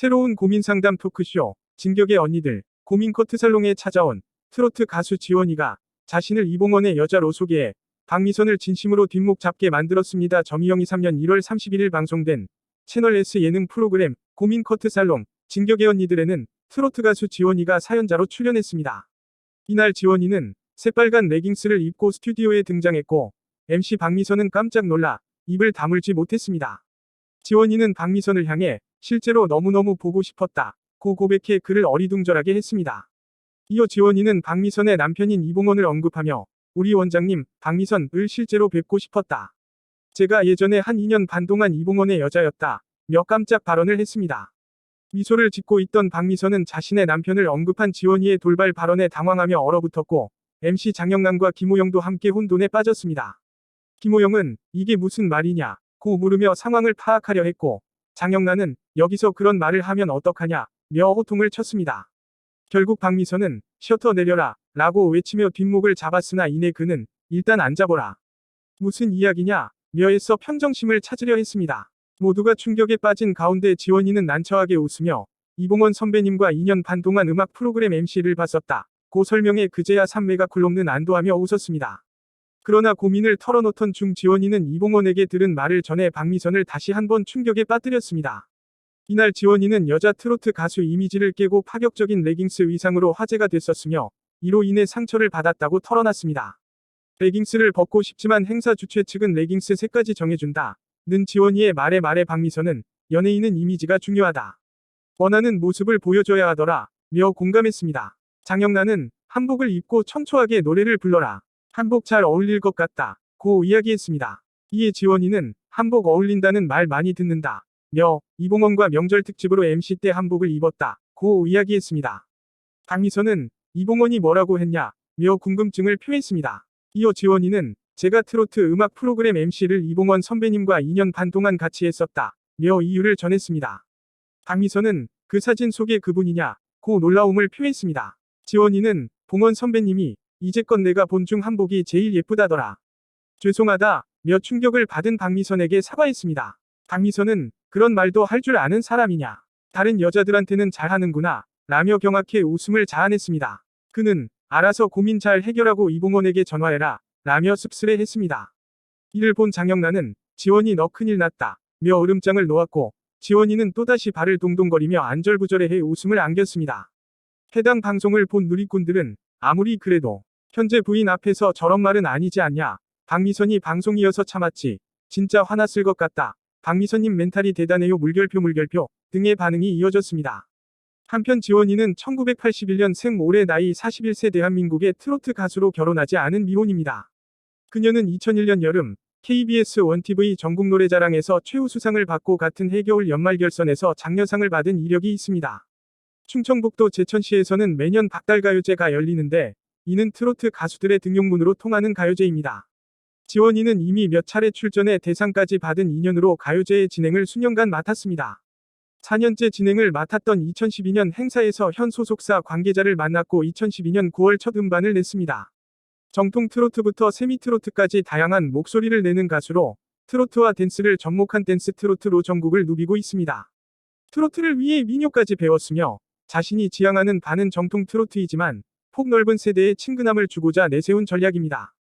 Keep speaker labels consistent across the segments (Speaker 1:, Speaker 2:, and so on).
Speaker 1: 새로운 고민 상담 토크쇼, 진격의 언니들, 고민 커트 살롱에 찾아온 트로트 가수 지원이가 자신을 이봉원의 여자로 소개해 박미선을 진심으로 뒷목 잡게 만들었습니다. 점이영이 3년 1월 31일 방송된 채널 S 예능 프로그램 고민 커트 살롱, 진격의 언니들에는 트로트 가수 지원이가 사연자로 출연했습니다. 이날 지원이는 새빨간 레깅스를 입고 스튜디오에 등장했고 MC 박미선은 깜짝 놀라 입을 다물지 못했습니다. 지원이는 박미선을 향해 실제로 너무너무 보고 싶었다. 고 고백해 그를 어리둥절하게 했습니다. 이어 지원이는 박미선의 남편인 이봉원을 언급하며 우리 원장님, 박미선을 실제로 뵙고 싶었다. 제가 예전에 한 2년 반 동안 이봉원의 여자였다. 며 깜짝 발언을 했습니다. 미소를 짓고 있던 박미선은 자신의 남편을 언급한 지원이의 돌발 발언에 당황하며 얼어붙었고 MC 장영란과 김호영도 함께 혼돈에 빠졌습니다. 김호영은 이게 무슨 말이냐 고 물으며 상황을 파악하려 했고 장영란은 여기서 그런 말을 하면 어떡하냐 며 호통을 쳤습니다. 결국 박미선은 셔터 내려라 라고 외치며 뒷목을 잡았으나 이내 그는 일단 앉아보라. 무슨 이야기냐 며 애써 평정심을 찾으려 했습니다. 모두가 충격에 빠진 가운데 지원이는 난처하게 웃으며 이봉원 선배님과 2년 반 동안 음악 프로그램 MC를 봤었다. 고 설명에 그제야 삼매가 굴렁는 안도하며 웃었습니다. 그러나 고민을 털어놓던 중 지원이는 이봉원에게 들은 말을 전해 박미선을 다시 한번 충격에 빠뜨렸습니다. 이날 지원이는 여자 트로트 가수 이미지를 깨고 파격적인 레깅스 의상으로 화제가 됐었으며 이로 인해 상처를 받았다고 털어놨습니다. 레깅스를 벗고 싶지만 행사 주최 측은 레깅스 색까지 정해준다. 는 지원이의 말에 말에 박미선은 연예인은 이미지가 중요하다. 원하는 모습을 보여줘야 하더라. 며 공감했습니다. 장영란은 한복을 입고 청초하게 노래를 불러라. 한복 잘 어울릴 것 같다. 고 이야기했습니다. 이에 지원이는 한복 어울린다는 말 많이 듣는다. 며 이봉원과 명절 특집으로 MC 때 한복을 입었다. 고 이야기했습니다. 박미선은 이봉원이 뭐라고 했냐? 며 궁금증을 표했습니다. 이어 지원이는 제가 트로트 음악 프로그램 MC를 이봉원 선배님과 2년 반 동안 같이 했었다. 며 이유를 전했습니다. 박미선은 그 사진 속에 그분이냐? 고 놀라움을 표했습니다. 지원이는 봉원 선배님이 이제껏 내가 본 중 한복이 제일 예쁘다더라. 죄송하다. 며 충격을 받은 박미선에게 사과했습니다. 박미선은 그런 말도 할 줄 아는 사람이냐. 다른 여자들한테는 잘하는구나. 라며 경악해 웃음을 자아냈습니다. 그는 알아서 고민 잘 해결하고 이봉원에게 전화해라. 라며 씁쓸해 했습니다. 이를 본 장영란은 지원이 너 큰일 났다. 며 으름장을 놓았고 지원이는 또다시 발을 동동거리며 안절부절해해 웃음을 안겼습니다. 해당 방송을 본 누리꾼들은 아무리 그래도 현재 부인 앞에서 저런 말은 아니지 않냐. 박미선이 방송이어서 참았지. 진짜 화났을 것 같다. 박미선님 멘탈이 대단해요 물결표 물결표 등의 반응이 이어졌습니다. 한편 지원이는 1981년 생 올해 나이 41세 대한민국의 트로트 가수로 결혼하지 않은 미혼입니다. 그녀는 2001년 여름 KBS 원TV 전국노래자랑에서 최우수상을 받고 같은 해 겨울 연말결선에서 장려상을 받은 이력이 있습니다. 충청북도 제천시에서는 매년 박달가요제가 열리는데 이는 트로트 가수들의 등용문으로 통하는 가요제입니다. 지원이는 이미 몇 차례 출전해 대상까지 받은 인연으로 가요제의 진행을 수년간 맡았습니다. 4년째 진행을 맡았던 2012년 행사에서 현 소속사 관계자를 만났고 2012년 9월 첫 음반을 냈습니다. 정통 트로트부터 세미 트로트까지 다양한 목소리를 내는 가수로 트로트와 댄스를 접목한 댄스 트로트로 전국을 누비고 있습니다. 트로트를 위해 민요까지 배웠으며 자신이 지향하는 바는 정통 트로트이지만 폭넓은 세대에 친근함을 주고자 내세운 전략입니다.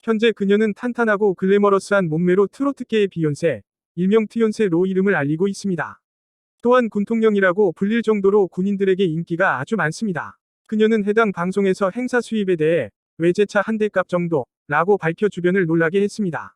Speaker 1: 현재 그녀는 탄탄하고 글래머러스한 몸매로 트로트계의 비욘세, 일명 트욘세로 이름을 알리고 있습니다. 또한 군통령이라고 불릴 정도로 군인들에게 인기가 아주 많습니다. 그녀는 해당 방송에서 행사 수입에 대해 외제차 한 대 값 정도 라고 밝혀 주변을 놀라게 했습니다.